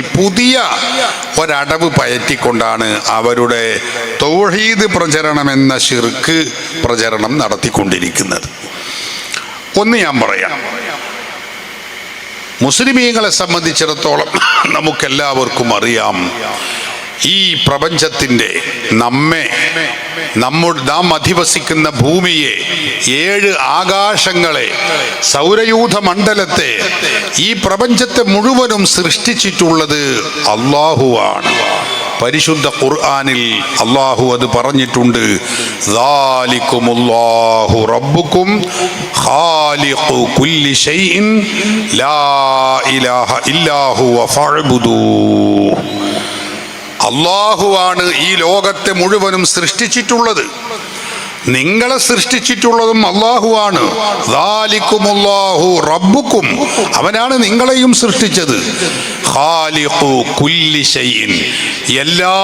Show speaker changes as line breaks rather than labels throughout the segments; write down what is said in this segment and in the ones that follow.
പുതിയ ഒരടവ് പയറ്റിക്കൊണ്ടാണ് അവരുടെ തൗഹീദ് പ്രചരണം എന്ന ഷിർക്ക് പ്രചരണം നടത്തിക്കൊണ്ടിരിക്കുന്നത്. ഒന്ന് ഞാൻ പറയാം. മുസ്ലിമീങ്ങളെ സംബന്ധിച്ചിടത്തോളം നമുക്കെല്ലാവർക്കും അറിയാം ഈ പ്രപഞ്ചത്തിന്റെ നമ്മെ നമ്മൾ നാം അധിവസിക്കുന്ന ഭൂമിയെ ഏഴ് ആകാശങ്ങളെ സൗരയൂഥ മണ്ഡലത്തെ ഈ പ്രപഞ്ചത്തെ മുഴുവനും സൃഷ്ടിച്ചിട്ടുള്ളത് അള്ളാഹുവാണ് പരിശുദ്ധ ഖുർആാനിൽ അള്ളാഹു അത് പറഞ്ഞിട്ടുണ്ട് "ദാലിക്കുമുല്ലാഹു റബ്ബുക്കും കുല്ലി ഷൈഇൻ ലാ ഇലാഹ ഇല്ലാ ഹുവ ഫഅ്ബുദൂഹ്." അള്ളാഹുവാണ് ഈ ലോകത്തെ മുഴുവനും സൃഷ്ടിച്ചിട്ടുള്ളത്. നിങ്ങളെ സൃഷ്ടിച്ചിട്ടുള്ളതും അള്ളാഹുവാണ്. ദാലിക്കുമുല്ലാഹു റബ്ബുക്കും. അവനാണ് നിങ്ങളെയും സൃഷ്ടിച്ചത്. ഖാലിഖു കുല്ലി എല്ലാ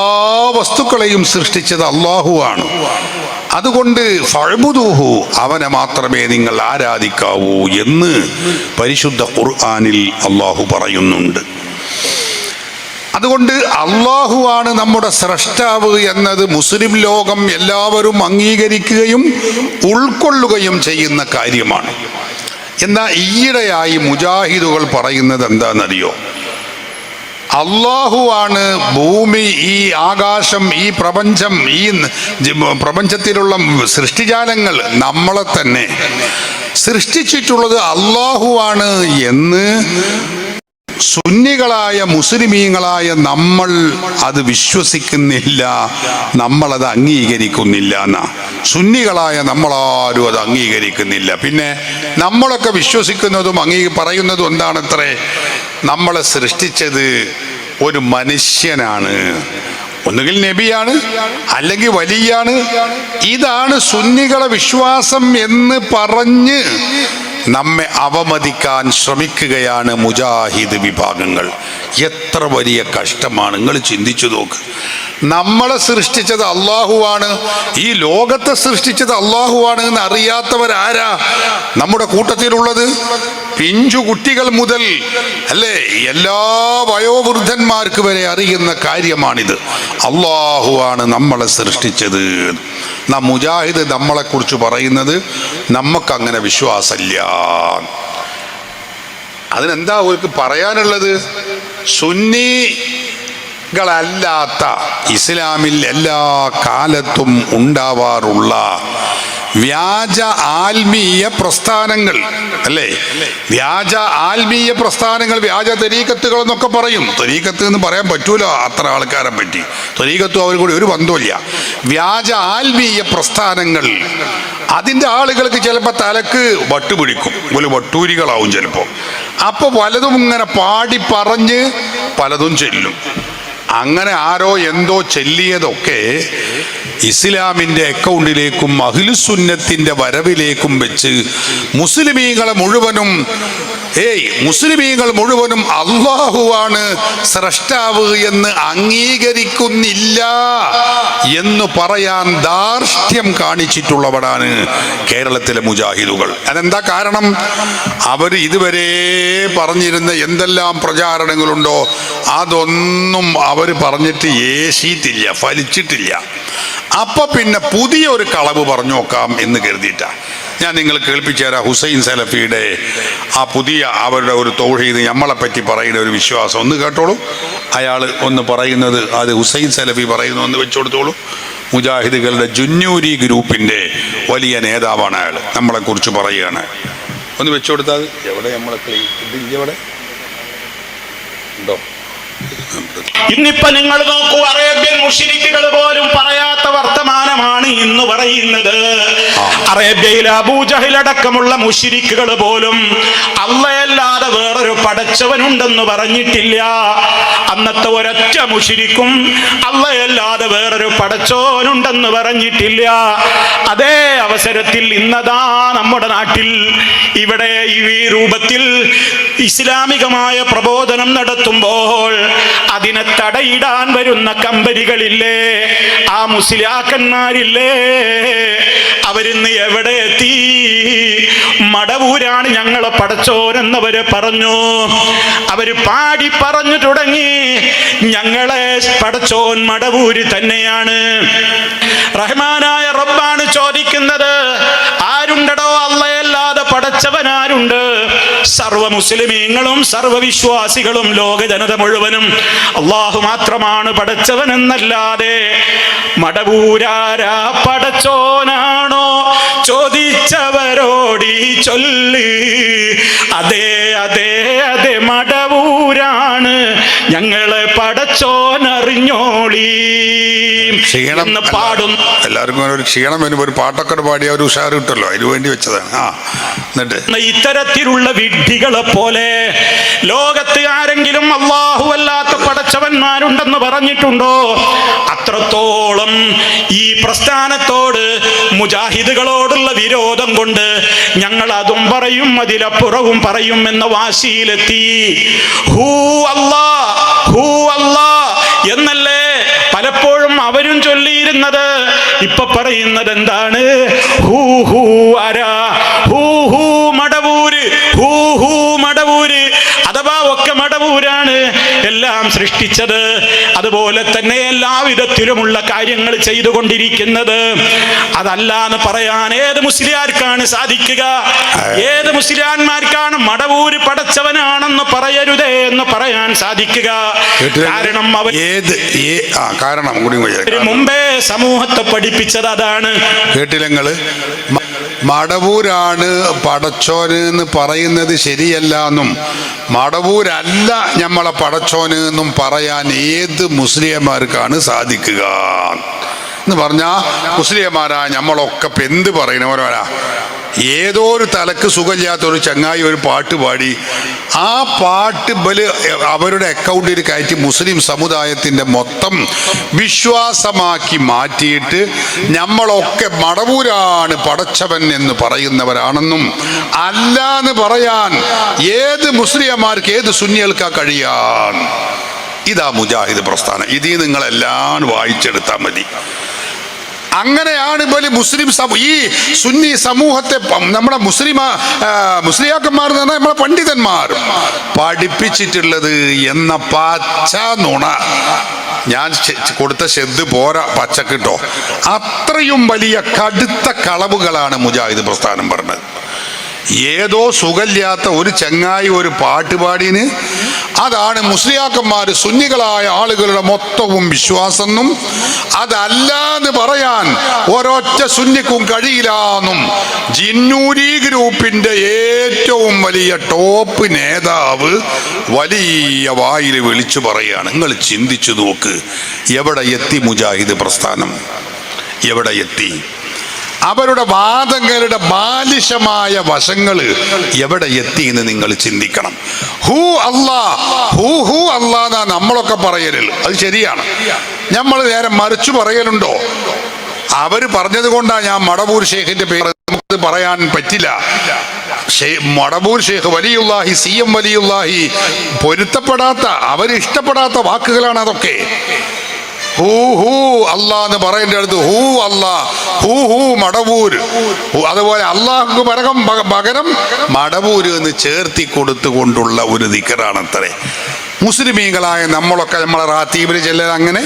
വസ്തുക്കളെയും സൃഷ്ടിച്ചത് അള്ളാഹുവാണ്. അതുകൊണ്ട് ഫഅ്ബുദൂഹു അവനെ മാത്രമേ നിങ്ങൾ ആരാധിക്കാവൂ എന്ന് പരിശുദ്ധ ഖുർആാനിൽ അള്ളാഹു പറയുന്നുണ്ട്. അതുകൊണ്ട് അള്ളാഹുവാണ് നമ്മുടെ സ്രഷ്ടാവ് എന്നത് മുസ്ലിം ലോകം എല്ലാവരും അംഗീകരിക്കുകയും ഉൾക്കൊള്ളുകയും ചെയ്യുന്ന കാര്യമാണ്. എന്നാൽ ഈയിടെയായി മുജാഹിദുകൾ പറയുന്നത് എന്താണെന്നറിയോ? അള്ളാഹുവാണ് ഭൂമി ഈ ആകാശം ഈ പ്രപഞ്ചം ഈ പ്രപഞ്ചത്തിലുള്ള സൃഷ്ടിജാലങ്ങൾ നമ്മളെ തന്നെ സൃഷ്ടിച്ചിട്ടുള്ളത് അള്ളാഹുവാണ് എന്ന് സുന്നികളായ മുസ്ലിമീങ്ങളായ നമ്മൾ അത് വിശ്വസിക്കുന്നില്ല. നമ്മളത് അംഗീകരിക്കുന്നില്ല എന്നാ. സുന്നികളായ നമ്മളാരും അത് അംഗീകരിക്കുന്നില്ല. പിന്നെ നമ്മളൊക്കെ വിശ്വസിക്കുന്നതും അംഗീ പറയുന്നതും എന്താണത്രേ? നമ്മളെ സൃഷ്ടിച്ചത് ഒരു മനുഷ്യനാണ്. ഒന്നുകിൽ നബിയാണ് അല്ലെങ്കിൽ വലിയാണ്. ഇതാണ് സുന്നികളെ വിശ്വാസം എന്ന് പറഞ്ഞ് നമ്മെ അവമതിക്കാൻ ശ്രമിക്കുകയാണ് മുജാഹിദ് വിഭാഗങ്ങൾ. എത്ര വലിയ കഷ്ടമാണ്. നിങ്ങൾ ചിന്തിച്ചു നോക്ക്. നമ്മളെ സൃഷ്ടിച്ചത് അള്ളാഹുവാണ്. ഈ ലോകത്തെ സൃഷ്ടിച്ചത് അള്ളാഹുവാണ് എന്ന് അറിയാത്തവരാരാ നമ്മുടെ കൂട്ടത്തിലുള്ളത് പിഞ്ചു കുട്ടികൾ മുതൽ അല്ലേ? എല്ലാ വയോവൃദ്ധന്മാർക്ക് വരെ അറിയുന്ന കാര്യമാണിത്. അള്ളാഹുവാണ് നമ്മളെ സൃഷ്ടിച്ചത്. നാം മുജാഹിദ് നമ്മളെക്കുറിച്ച് പറയുന്നത് നമുക്കങ്ങനെ വിശ്വാസമില്ല. അതിനെന്താ അവർക്ക് പറയാനുള്ളത്? സുന്നികളല്ലാത്ത ഇസ്ലാമിൽ എല്ലാ കാലത്തും ഉണ്ടാവാറുള്ള വ്യാജ ആത്മീയ പ്രസ്ഥാനങ്ങൾ അല്ലേ? വ്യാജ ആത്മീയ പ്രസ്ഥാനങ്ങൾ വ്യാജ തെരീക്കത്തുകൾ എന്നൊക്കെ പറയും. തെരീക്കത്ത് എന്ന് പറയാൻ പറ്റൂല അത്ര ആൾക്കാരെ പറ്റി. തെരീക്കത്തും അവർ കൂടി ഒരു ബന്ധമില്ല വ്യാജ ആത്മീയ പ്രസ്ഥാനങ്ങൾ അതിന്റെ ആളുകൾക്ക് ചിലപ്പോൾ തലക്ക് വട്ടുപിടിക്കും. ഒരു വട്ടൂരികളാവും ചിലപ്പോൾ. അപ്പോൾ പലതും ഇങ്ങനെ പാടി പറഞ്ഞ് പലതും ചെല്ലും. അങ്ങനെ ആരോ എന്തോ ചെല്ലിയതൊക്കെ ഇസ്ലാമിന്റെ അക്കൗണ്ടിലേക്കും അഖിലുസുന്നത്തിന്റെ വരവിലേക്കും വെച്ച് മുസ്ലിമീങ്ങളെ മുഴുവനും ഏയ് മുസ്ലിമീങ്ങൾ മുഴുവനും അള്ളാഹുവാണ് സ്രഷ്ടാവ് എന്ന് അംഗീകരിക്കുന്നില്ല എന്ന് പറയാൻ ദാർഷ്ട്യം കാണിച്ചിട്ടുള്ളവരാണ് കേരളത്തിലെ മുജാഹിദുകൾ. അതെന്താ കാരണം? അവർ ഇതുവരെ പറഞ്ഞിരുന്ന എന്തെല്ലാം പ്രചാരണങ്ങളുണ്ടോ അതൊന്നും അവർ പറഞ്ഞിട്ട് ഏശിയിട്ടില്ല ഫലിച്ചിട്ടില്ല. അപ്പൊ പിന്നെ പുതിയ ഒരു കളവ് പറഞ്ഞു നോക്കാം എന്ന് കരുതിയിട്ടാ. ഞാൻ നിങ്ങൾ കേൾപ്പിച്ചു തരാം ഹുസൈൻ സലഫിയുടെ ആ പുതിയ അവരുടെ ഒരു തോഴീത് നമ്മളെ പറ്റി പറയുന്ന ഒരു വിശ്വാസം. ഒന്ന് കേട്ടോളൂ. അയാൾ ഒന്ന് പറയുന്നത് അത് ഹുസൈൻ സലഫി പറയുന്നു ഒന്ന് വെച്ചു കൊടുത്തോളൂ. മുജാഹിദുകളുടെ ജുന്നൂരി ഗ്രൂപ്പിന്റെ വലിയ നേതാവാണ് അയാൾ നമ്മളെക്കുറിച്ച് പറയുകയാണ്. ഒന്ന് വെച്ചു കൊടുത്താൽ എവിടെ നമ്മളെ ഇത് എവിടെ? ഉണ്ടോ?
ഇന്നിപ്പോ നിങ്ങൾ നോക്കൂ അറേബ്യൻ മുഷിരിക്കുകൾ പോലും പറയാത്ത വർത്തമാനമാണ് ഇന്ന് പറയുന്നത്. അറേബ്യയിലെ അബൂജഹിലടക്കമുള്ള മുഷിരിക്കുകൾ പോലും അള്ളയല്ലാതെ വേറൊരു പടച്ചവനുണ്ടെന്ന് പറഞ്ഞിട്ടില്ല. അന്നത്തെ ഒരൊറ്റ മുഷിരിക്കും അള്ളയല്ലാതെ വേറൊരു പടച്ചോനുണ്ടെന്ന് പറഞ്ഞിട്ടില്ല. അതേ അവസരത്തിൽ ഇന്നതാ നമ്മുടെ നാട്ടിൽ ഇവിടെ ഈ രൂപത്തിൽ ഇസ്ലാമികമായ പ്രബോധനം നടത്തുമ്പോൾ അതിനെ തടയിടാൻ വരുന്ന കമ്പനികളില്ലേ? ആ മുസ്ലിയാക്കന്മാരില്ലേ? അവരിന്ന് എവിടെ എത്തി? മടവൂരാണ് ഞങ്ങളെ പടച്ചോരെന്നവര് പറഞ്ഞു. അവർ പാടി പറഞ്ഞു തുടങ്ങി. ഞങ്ങളെ പടച്ചോൻ മടവൂര് തന്നെയാണ്. റഹ്മാനായ റബ്ബാണ് ചോദിക്കുന്നത്. ആരുണ്ടടോ അല്ലയല്ലാതെ പടച്ചവനാരുണ്ട് സർവ മുസ്ലിമീങ്ങളും സർവ വിശ്വാസികളും ലോക ജനത മുഴുവനും അള്ളാഹു മാത്രമാണ് പടച്ചവനെന്നല്ലാതെ മടവൂരാരാ പടച്ചോനാണോ ചോദിച്ചവരോടി ചൊല്ല്. അതെ അതെ അതെ മടവൂരാണ് ഞങ്ങളെ പടച്ചോനറിഞ്ഞോളി.
ക്ഷീണം
പാടും.
എല്ലാവർക്കും ഒരു ക്ഷീണം വരുമ്പോൾ ഒരു പാട്ടൊക്കെ പാടിയ ഒരു ഉഷാർ കിട്ടല്ലോ അതിനു വേണ്ടി വെച്ചതാണ്. ആ എന്നിട്ട്?
ഇത്തരത്തിലുള്ള വിഡ്ഢികളെ പോലെ ലോകത്ത് ആരെങ്കിലും അള്ളാഹു അല്ലാത്ത പടച്ചവന്മാരുണ്ടെന്ന് പറഞ്ഞിട്ടുണ്ടോ? അത്രത്തോളം ഈ പ്രസ്ഥാനത്തോട് മുജാഹിദുകളോടുള്ള വിരോധം കൊണ്ട് ഞങ്ങൾ അതും പറയും അതിലപ്പുറവും പറയും എന്ന വാശിയിലെത്തി. ഹൂ അല്ലാ ഹൂ അല്ലാ എന്നല്ലേ പലപ്പോഴും അവരും ചൊല്ലിയിരുന്നത്. ഇപ്പൊ പറയുന്നത് എന്താണ്? ഹൂ ഹൂ ആരാ ഹൂ ഹൂ മടവൂര് ഹൂ ഹൂ മടവൂര്. അഥവാ ഒക്കെ മടവൂരാണ് എല്ലാം സൃഷ്ടിച്ചത്. അതുപോലെ തന്നെ എല്ലാ വിധത്തിലുമുള്ള കാര്യങ്ങൾ ചെയ്തുകൊണ്ടിരിക്കുന്നത്. അതല്ല എന്ന് പറയാൻ ഏത് മുസ്ലിയാർക്കാണ് സാധിക്കുക? ഏത് മുസ്ലിയാന്മാർക്കാണ് മടവൂര് പടച്ചവനാണെന്ന് പറയരുതേ എന്ന് പറയാൻ സാധിക്കുക. കാരണം അവർ
ഏത് കാരണം
മുമ്പേ സമൂഹത്തെ പഠിപ്പിച്ചത് അതാണ്.
കേട്ടില്ലങ്ങൾ മടവൂരാണ് പടച്ചോന് എന്ന് പറയുന്നത് ശരിയല്ല എന്നും. മടവൂരല്ല ഞമ്മളെ പടച്ചോന് എന്നും പറയാൻ ഏത് മുസ്ലിംമാർക്കാണ് സാധിക്കുക. എന്ന് പറഞ്ഞാ മുസ്ലിംമാരാ ഞമ്മളൊക്കെ എന്ത് പറയുന്നവരാ ഏതോ ഒരു തലക്ക് സുഖമില്ലാത്ത ഒരു ചങ്ങായി ഒരു പാട്ട് പാടി. ആ പാട്ട് ബൽ അവരുടെ അക്കൗണ്ടിൽ കയറ്റി മുസ്ലിം സമുദായത്തിന്റെ മൊത്തം വിശ്വാസമാക്കി മാറ്റിയിട്ട് നമ്മളൊക്കെ മടവൂരാണ് പടച്ചവൻ എന്ന് പറയുന്നവരാണെന്നും അല്ല എന്ന് പറയാൻ ഏത് മുസ്ലിംമാർക്ക് ഏത് സുന്നികൾക്കാ കഴിയാൻ. ഇതാ മുജാഹിദ് പ്രസ്ഥാനം. ഇതിൽ നിങ്ങളെല്ലാം വായിച്ചെടുത്താൽ മതി. അങ്ങനെയാണ് പോലെ മുസ്ലിം ഈ സുന്നി സമൂഹത്തെ നമ്മുടെ മുസ്ലിം മുസ്ലിയാക്കന്മാർ എന്ന് പറഞ്ഞാൽ നമ്മളെ പണ്ഡിതന്മാർ പഠിപ്പിച്ചിട്ടുള്ളത് എന്ന പച്ച നുണ. ഞാൻ കൊടുത്ത ഷെദ് പോരാ പച്ചക്കിട്ടോ അത്രയും വലിയ കടുത്ത കളവുകളാണ് മുജാഹിദ് പ്രസ്ഥാനം പറഞ്ഞത്. ഏതോ സുഖമില്ലാത്ത ഒരു ചങ്ങായി ഒരു പാട്ട് പാടിന്. അതാണ് മുസ്ലിയാക്കന്മാർ സുന്നികളായ ആളുകളുടെ മൊത്തവും വിശ്വാസമെന്നും അതല്ല എന്ന് പറയാൻ ഒരൊറ്റ സുന്നിക്കും കഴിയില്ലെന്നും ജിന്നൂരി ഗ്രൂപ്പിന്റെ ഏറ്റവും വലിയ ടോപ്പ് നേതാവ് വലിയ വായിൽ വിളിച്ചു പറയാണ്. നിങ്ങൾ ചിന്തിച്ചു നോക്ക് എവിടെ എത്തി മുജാഹിദ് പ്രസ്ഥാനം? എവിടെ എത്തി? അവരുടെ വാദങ്ങളുടെ ബാലിശമായ വശങ്ങൾ എവിടെ എത്തി എന്ന് നിങ്ങൾ ചിന്തിക്കണം. ഹൂ അല്ലാ ഹൂ ഹൂ അല്ലാ എന്നാ നമ്മളൊക്കെ പറയലുള്ളൂ അത് ശരിയാണ്. നമ്മൾ നേരെ മറിച്ചു പറയലുണ്ടോ? അവർ പറഞ്ഞത് കൊണ്ടാണ് ഞാൻ മടവൂർ ഷേഖിന്റെ പേര് നമുക്ക് പറയാൻ പറ്റില്ല. മടബൂർ ഷേഖ് വലിയുള്ളാഹി സി എം വലിയുല്ലാഹി പൊരുത്തപ്പെടാത്ത അവരിഷ്ടപ്പെടാത്ത വാക്കുകളാണ് അതൊക്കെ. ഹൂ ഹൂ അല്ലാ എന്ന് പറയേണ്ട അടുത്ത് ഹൂ അല്ലാ. ഹൂ ഹൂ മടവൂർ അതുപോലെ അള്ളാഹുക്ക് പരകം പക- പകരം മടവൂര് എന്ന് ചേർത്തി കൊടുത്തുകൊണ്ടുള്ള ഒരു ദിക്കറാണ് അത്രേ മുസ്ലിമീങ്ങളായ നമ്മളൊക്കെ നമ്മളെ റാത്തീബിൽ ചെല്ലൽ അങ്ങനെ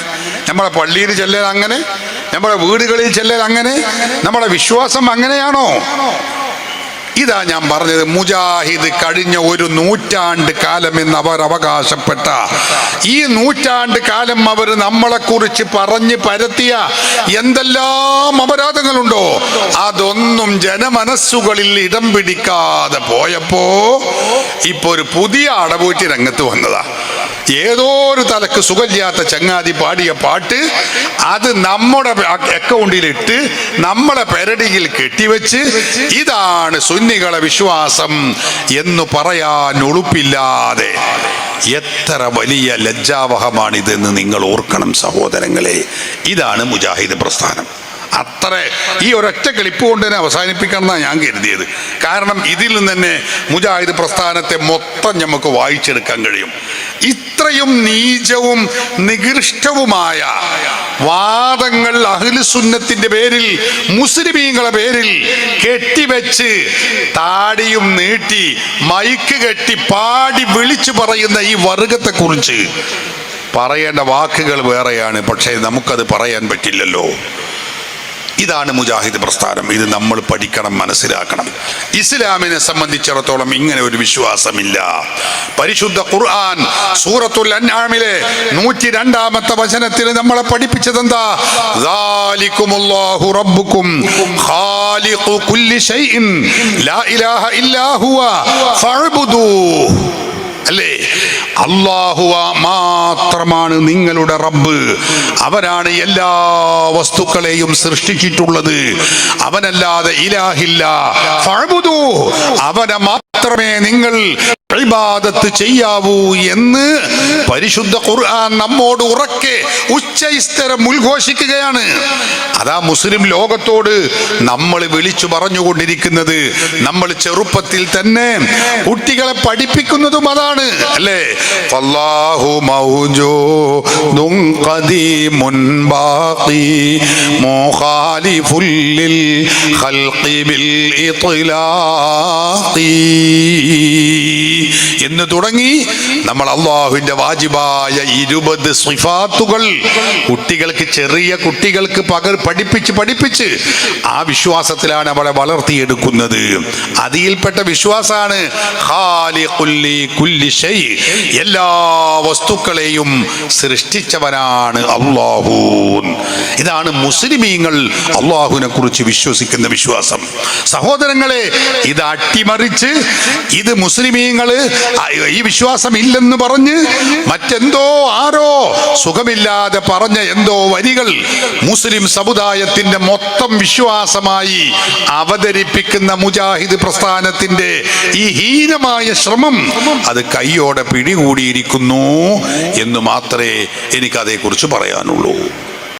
നമ്മളെ പള്ളിയിൽ ചെല്ലൽ അങ്ങനെ നമ്മുടെ വീടുകളിൽ ചെല്ലൽ അങ്ങനെ നമ്മുടെ വിശ്വാസം അങ്ങനെയാണോ? ഇതാ ഞാൻ പറഞ്ഞത് മുജാഹിദ് കഴിഞ്ഞ ഒരു നൂറ്റാണ്ട് കാലം എന്ന് അവർ അവകാശപ്പെട്ട. ഈ നൂറ്റാണ്ട് കാലം അവർ നമ്മളെ കുറിച്ച് പറഞ്ഞ് പരത്തിയ എന്തെല്ലാം അപരാധങ്ങളുണ്ടോ അതൊന്നും ജനമനസ്സുകളിൽ ഇടം പിടിക്കാതെ പോയപ്പോ ഇപ്പൊ ഒരു പുതിയ അടവൂറ്റി രംഗത്ത് വന്നതാ. ഏതോ ഒരു തലക്ക് സുഖമില്ലാത്ത ചങ്ങാതി പാടിയ പാട്ട് അത് നമ്മുടെ അക്കൗണ്ടിലിട്ട് നമ്മളെ പെരടിയിൽ കെട്ടിവെച്ച് ഇതാണ് സുന്നികളെ വിശ്വാസം എന്ന് പറയാൻ ഉളുപ്പില്ലാതെ. എത്ര വലിയ ലജ്ജാവഹമാണിതെന്ന് നിങ്ങൾ ഓർക്കണം സഹോദരങ്ങളെ. ഇതാണ് മുജാഹിദ് പ്രസ്ഥാനം. അത്ര. ഈ ഒരൊറ്റ ക്ലിപ്പ് കൊണ്ട് തന്നെ അവസാനിപ്പിക്കണം എന്നാണ് ഞാൻ കരുതിയത്. കാരണം ഇതിൽ നിന്ന് തന്നെ മുജാഹിദ് പ്രസ്ഥാനത്തെ മൊത്തം മൊത്തം നമുക്ക് വായിച്ചെടുക്കാൻ കഴിയും. ഇത്രയും നീചവും നികൃഷ്ടവുമായ വാദങ്ങൾ അഖിലുസുന്നത്തിന്റെ പേരിൽ മുസ്ലിമീങ്ങളെ പേരിൽ കെട്ടിവെച്ച് താടിയും നീട്ടി മൈക്ക് കെട്ടി പാടി വിളിച്ചു പറയുന്ന ഈ വർഗത്തെ കുറിച്ച് പറയേണ്ട വാക്കുകൾ വേറെയാണ്. പക്ഷേ നമുക്കത് പറയാൻ പറ്റില്ലല്ലോ. ഇതാണ് മുജാഹിദ് പ്രസ്ഥാനം. ഇത് നമ്മൾ പഠിക്കണം മനസ്സിലാക്കണം. ഇസ്ലാമിനെ സംബന്ധിച്ചിടത്തോളം ഇങ്ങനെ ഒരു വിശ്വാസമില്ല. പരിശുദ്ധ ഖുർആൻ സൂറത്തുൽ അൻആമിലെ നൂറ്റി രണ്ടാമത്തെ വചനത്തിൽ നമ്മളെ പഠിപ്പിച്ചത് എന്താ ഖാലിഖു ലാ ഇലാഹ ഇല്ലാ ഹുവ ഫഅ്ബുദൂഹ്. അല്ലേ? അള്ളാഹു മാത്രമാണ് നിങ്ങളുടെ റബ്ബ്. അവനാണ് എല്ലാ വസ്തുക്കളെയും സൃഷ്ടിച്ചിട്ടുള്ളത്. അവനല്ലാതെ ഇലാഹില്ല. അവനെ മാത്രമേ നിങ്ങൾ ഇബാദത്ത് ചെയ്യാവൂ എന്ന് പരിശുദ്ധ ഖുർആൻ നമ്മോട് ഉറക്കെ ഉച്ചസ്ഥരം ഉദ്ഘോഷിക്കുകയാണ്. അതാ മുസ്ലിം ലോകത്തോട് നമ്മൾ വിളിച്ചു പറഞ്ഞുകൊണ്ടിരിക്കുന്നത്. നമ്മൾ ചെറുപ്പത്തിൽ തന്നെ കുട്ടികളെ പഠിപ്പിക്കുന്നതും അതാണ് അല്ലേ? ഫല്ലാഹു മൗജോ ഖൽഖി ബിൽ ഇത്ലാഖി. എന്ന് തുടങ്ങി നമ്മൾ അള്ളാഹുവിന്റെ വാജിബായ ഇരുപത് സിഫാത്തുകൾ കുട്ടികൾക്ക് ചെറിയ കുട്ടികൾക്ക് പകർ പഠിപ്പിച്ച് പഠിപ്പിച്ച് ആ വിശ്വാസത്തിലാണ് അവളെ വളർത്തിയെടുക്കുന്നത്. അതിൽപ്പെട്ട വിശ്വാസമാണ്. എല്ലാ വസ്തുക്കളെയും സൃഷ്ടിച്ചവനാണ് അള്ളാഹു. ഇതാണ് മുസ്ലിമീങ്ങൾ അള്ളാഹുവിനെ കുറിച്ച് വിശ്വസിക്കുന്ന വിശ്വാസം. സഹോദരങ്ങളെ ഇത് അട്ടിമറിച്ച് ഇത് മുസ്ലിമീങ്ങൾ ഈ വിശ്വാസം ഇല്ലെന്ന് പറഞ്ഞ് മറ്റെന്തോ ആരോ സുഖമില്ലാതെ പറഞ്ഞ എന്തോ വരികൾ മുസ്ലിം സമുദായത്തിന്റെ മൊത്തം വിശ്വാസമായി അവതരിപ്പിക്കുന്ന മുജാഹിദ് പ്രസ്ഥാനത്തിന്റെ ഈ ഹീനമായ ശ്രമം അത് കയ്യോടെ പിടികൂടിയിരിക്കുന്നു എന്ന് മാത്രമേ എനിക്കതേക്കുറിച്ച് പറയാനുള്ളൂ.